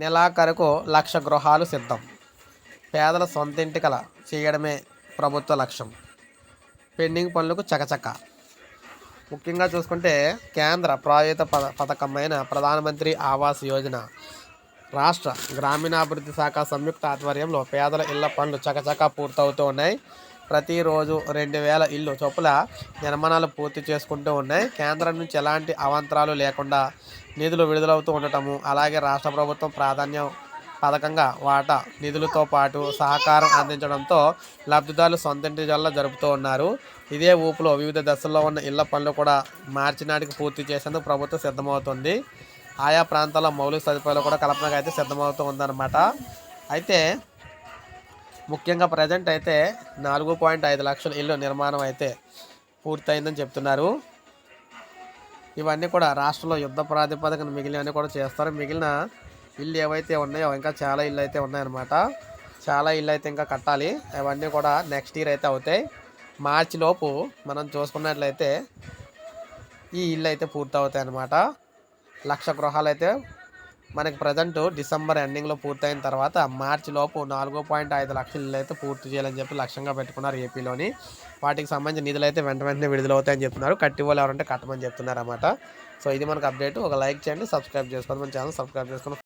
నెలాఖరుకు లక్ష గృహాలు సిద్ధం. పేదల సొంతింటి కల చేయడమే ప్రభుత్వ లక్ష్యం. పెండింగ్ పనులకు చకచక. ముఖ్యంగా చూసుకుంటే కేంద్ర ప్రాయుత పథ పథకమైన ప్రధానమంత్రి ఆవాస్ యోజన. రాష్ట్ర గ్రామీణాభివృద్ధి శాఖ సంయుక్త ఆధ్వర్యంలో పేదల ఇళ్ళ పనులు చకచకా పూర్తవుతూ ఉన్నాయి. ప్రతిరోజు రెండు వేల ఇల్లు చొప్పుల నిర్మాణాలు పూర్తి చేసుకుంటూ ఉన్నాయి. కేంద్రం నుంచి ఎలాంటి అవాంతరాలు లేకుండా నిధులు విడుదలవుతూ ఉండటము అలాగే రాష్ట్ర ప్రభుత్వం ప్రాధాన్యం పథకంగా వాటా నిధులతో పాటు సహకారం అందించడంతో లబ్ధిదారులు సొంతింటి జల్ల జరుపుతూ ఉన్నారు. ఇదే ఊపులో వివిధ దశల్లో ఉన్న ఇళ్ళ పనులు కూడా మార్చి నాటికి పూర్తి చేసేందుకు ప్రభుత్వం సిద్ధమవుతుంది. ఆయా ప్రాంతాల్లో మౌలిక సదుపాయాలు కూడా కల్పనగా అయితే సిద్ధమవుతూ ఉందన్నమాట. అయితే ముఖ్యంగా ప్రజెంట్ అయితే నాలుగు పాయింట్ ఐదు లక్షల ఇల్లు నిర్మాణం అయితే పూర్తయిందని చెప్తున్నారు. ఇవన్నీ కూడా రాష్ట్రంలో యుద్ధ ప్రాతిపదికన మిగిలినవన్నీ కూడా చేస్తారు. మిగిలిన ఇల్లు ఏవైతే ఉన్నాయో ఇంకా చాలా ఇల్లు అయితే ఉన్నాయన్నమాట. చాలా ఇల్లు అయితే ఇంకా కట్టాలి. అవన్నీ కూడా నెక్స్ట్ ఇయర్ అయితే అవుతాయి. మార్చి లోపు మనం చూసుకున్నట్లయితే ఈ ఇల్లు అయితే పూర్తి అవుతాయి అన్నమాట లక్ష గృహాలు అయితే మనకి ప్రజెంట్ డిసెంబర్ ఎండింగ్లో పూర్తయిన తర్వాత మార్చి లోపు నాలుగు పాయింట్ ఐదు లక్షలు అయితే పూర్తి చేయాలని చెప్పి లక్ష్యంగా పెట్టుకున్నారు ఏపీలోని. వాటికి సంబంధించిన నిధులు అయితే వెంట వెంటనే విడుదలవుతాయని చెప్తున్నారు. కట్టి వాళ్ళు ఎవరంటే కట్టమని చెప్తున్నారు అన్నమాట సో ఇది మనకు అప్డేట్. ఒక లైక్ చేయండి సబ్స్క్రైబ్ చేసుకోండి. మన ఛానల్ సబ్స్క్రైబ్ చేసుకుని